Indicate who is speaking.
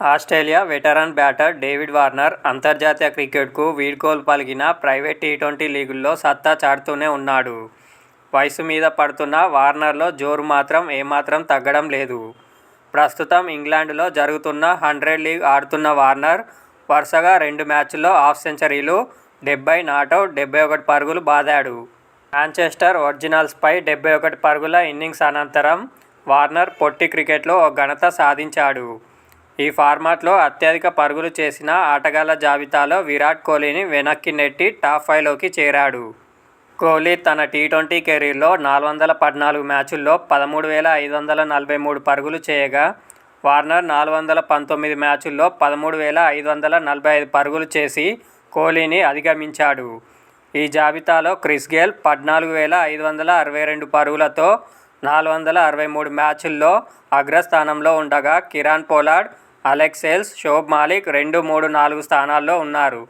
Speaker 1: Australia veteran batter David Warner అంతర్జాతీయ క్రికెట్కు వీడ్కోలు పలికినా ప్రైవేట్ టీ ట్వంటీ లీగుల్లో సత్తా చాటుతూనే ఉన్నాడు. వయసు మీద పడుతున్న వార్నర్లో జోరు మాత్రం ఏమాత్రం తగ్గడం లేదు. ప్రస్తుతం ఇంగ్లాండ్లో జరుగుతున్న హండ్రెడ్ లీగ్ ఆడుతున్న వార్నర్ వరుసగా రెండు మ్యాచ్ల్లో హాఫ్ సెంచరీలు, డెబ్బై నాటౌట్, డెబ్బై ఒకటి పరుగులు బాదాడు. మాంచెస్టర్ ఒరిజినల్స్పై డెబ్బై ఒకటి పరుగుల ఇన్నింగ్స్ అనంతరం వార్నర్ పొట్టి క్రికెట్లో ఓ ఘనత సాధించాడు. ఈ ఫార్మాట్లో అత్యధిక పరుగులు చేసిన ఆటగాళ్ళ జాబితాలో విరాట్ కోహ్లీని వెనక్కి నెట్టి టాప్ ఫైవ్లోకి చేరాడు. కోహ్లీ తన టీ ట్వంటీ కెరీర్లో నాలుగు వందల పద్నాలుగు మ్యాచుల్లో పదమూడు వేల ఐదు వందల నలభై మూడు పరుగులు చేయగా వార్నర్ నాలుగు వందల పంతొమ్మిది మ్యాచుల్లో పదమూడు వేల ఐదు వందల నలభై ఐదు పరుగులు చేసి కోహ్లీని అధిగమించాడు. ఈ జాబితాలో క్రిస్ గేల్ పద్నాలుగు వేల ఐదు వందల అరవై రెండు పరుగులతో నాలుగు వందల అరవై మూడు మ్యాచుల్లో అగ్రస్థానంలో ఉండగా Kieron Pollard Alex Hales, Shoaib Malik రెండు, మూడు, నాలుగు స్థానాల్లో ఉన్నారు.